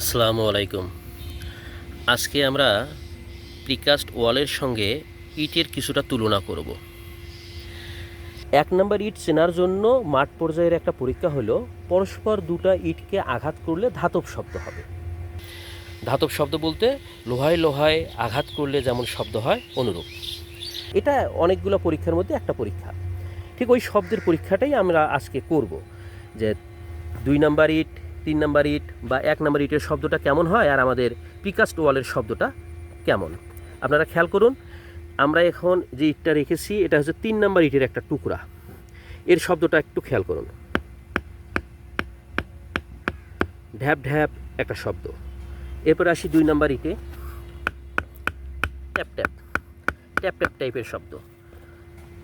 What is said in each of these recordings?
আসসালামু আলাইকুম। আজকে আমরা প্রিকাস্ট ওয়ালের সঙ্গে ইটের কিছুটা তুলনা করব। এক নম্বর ইট চেনার জন্য মাঠ পর্যায়ের একটা পরীক্ষা হলো, পরস্পর দুটা ইটকে আঘাত করলে ধাতব শব্দ হবে। ধাতব শব্দ বলতে লোহায় লোহায় আঘাত করলে যেমন শব্দ হয়, অনুরূপ। এটা অনেকগুলো পরীক্ষার মধ্যে একটা পরীক্ষা। ঠিক ওই শব্দের পরীক্ষাটাই আমরা আজকে করব যে দুই নাম্বার ইট তিন নাম্বার ইট বা এক নাম্বার ইটের শব্দটা কেমন হয় আর আমাদের পিকাস্ট ওয়ালের শব্দটা কেমন? আপনারা খেয়াল করুন, আমরা এখন যে ইটটা রেখেছি, এটা হচ্ছে তিন নাম্বার ইটের একটা টুকরা। এর শব্দটা একটু খেয়াল করুন। ঢ্যাপ ঢ্যাপ একটা শব্দ। এরপর আসি দুই number ইটে। Tap tap. Tap tap টাইপের শব্দ।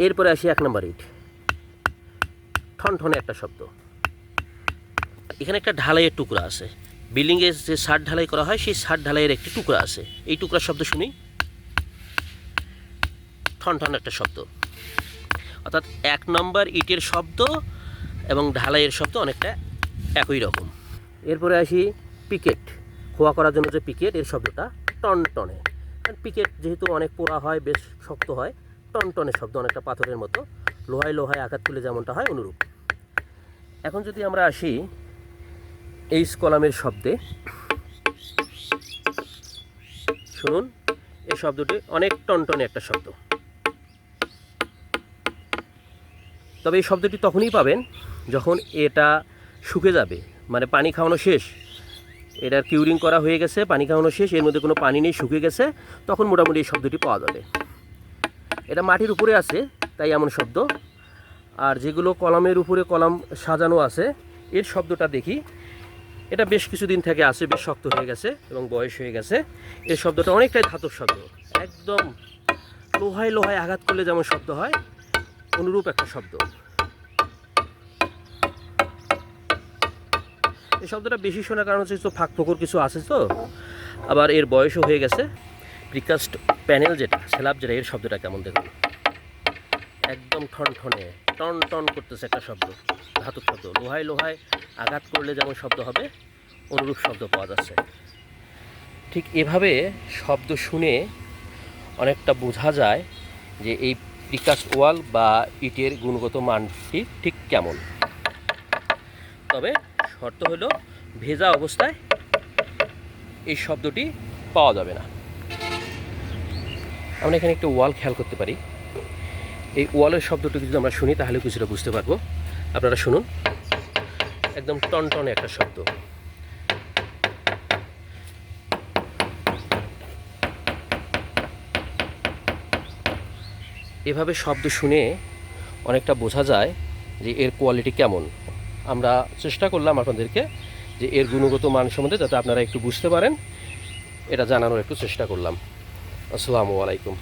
এরপরে আসি এক নাম্বার ইট। ঠন ঠনে একটা শব্দ। এখানে একটা ঢালাইয়ের টুকরা আছে। বিল্ডিংয়ে যে সার ঢালাই করা হয়, সেই সার ঢালাইয়ের একটি টুকরা আছে। এই টুকরার শব্দ শুনি? ঠন ঠন একটা শব্দ। অর্থাৎ এক নম্বর ইটের শব্দ এবং ঢালাইয়ের শব্দ অনেকটা একই রকম। এরপরে আসি পিকেট। খোয়া করার জন্য যে পিকেট, এর শব্দটা টন টনে। পিকেট যেহেতু অনেক পোড়া হয়, বেশ শক্ত হয়, টন টনের শব্দ অনেকটা পাথরের মতো। লোহায় লোহায় আঘাত তুলে যেমনটা হয়, অনুরূপ। এখন যদি আমরা আসি এইচ কলামের শব্দে। শুনুন, এই শব্দটি অনেক টনটনে একটা শব্দ। তবে এই শব্দটি তখনই পাবেন যখন এটা শুকে যাবে মানে পানি খাওয়ানো শেষ। এটার কিউরিং করা হয়ে গেছে, পানি খাওয়ানো শেষ, এর মধ্যে কোনো পানি নেই, শুকে গেছে, তখন মোটামুটি এই শব্দটি পাওয়া যাবে। এটা মাটির উপরে আছে, তাই এমন শব্দ। আর যেগুলো কলামের উপরে কলাম সাজানো আছে, এর শব্দটা দেখি। এটা বেশ কিছুদিন থেকে আছে, বেশ শক্ত হয়ে গেছে এবং বয়স হয়ে গেছে। এর শব্দটা অনেকটাই ধাতব শব্দ। একদম লোহায় লোহায় আঘাত করলে যেমন শব্দ হয়, অনুরূপ একটা শব্দ। এই শব্দটা বেশি শোনার কারণ হচ্ছে তো ফাঁক ফোকর কিছু আছে তো, আবার এর বয়সও হয়ে গেছে। প্রিকাস্ট প্যানেল যেটা স্ল্যাব যেটা, এর শব্দটা কেমন দেখুন? একদম ঠন ঠনে টন টন করতেছে একটা শব্দ ধাতুক শব্দ। লোহায় লোহায় আঘাত করলে যেমন শব্দ হবে, অনুরূপ শব্দ পাওয়া যাচ্ছে। ঠিক এভাবে শব্দ শুনে অনেকটা বোঝা যায় যে এই প্রিকাস্ট ওয়াল বা ইটের গুণগত মানটি ঠিক কেমন। তবে শর্ত হলো, ভেজা অবস্থায় এই শব্দটি পাওয়া যাবে না। আমরা এখানে একটা ওয়াল খেয়াল করতে পারি। এই ওয়ালের শব্দটুকু যদি আমরা শুনি, তাহলে কিছুটা বুঝতে পারব। আপনারা শুনুন। একদম টনটনে একটা শব্দ। এভাবে শব্দ শুনে অনেকটা বোঝা যায় যে এর কোয়ালিটি কেমন। আমরা চেষ্টা করলাম আপনাদেরকে যে এর গুণগত মান সম্বন্ধে, যাতে আপনারা একটু বুঝতে পারেন। এটা জানানোর একটু চেষ্টা করলাম। আসসালামু আলাইকুম।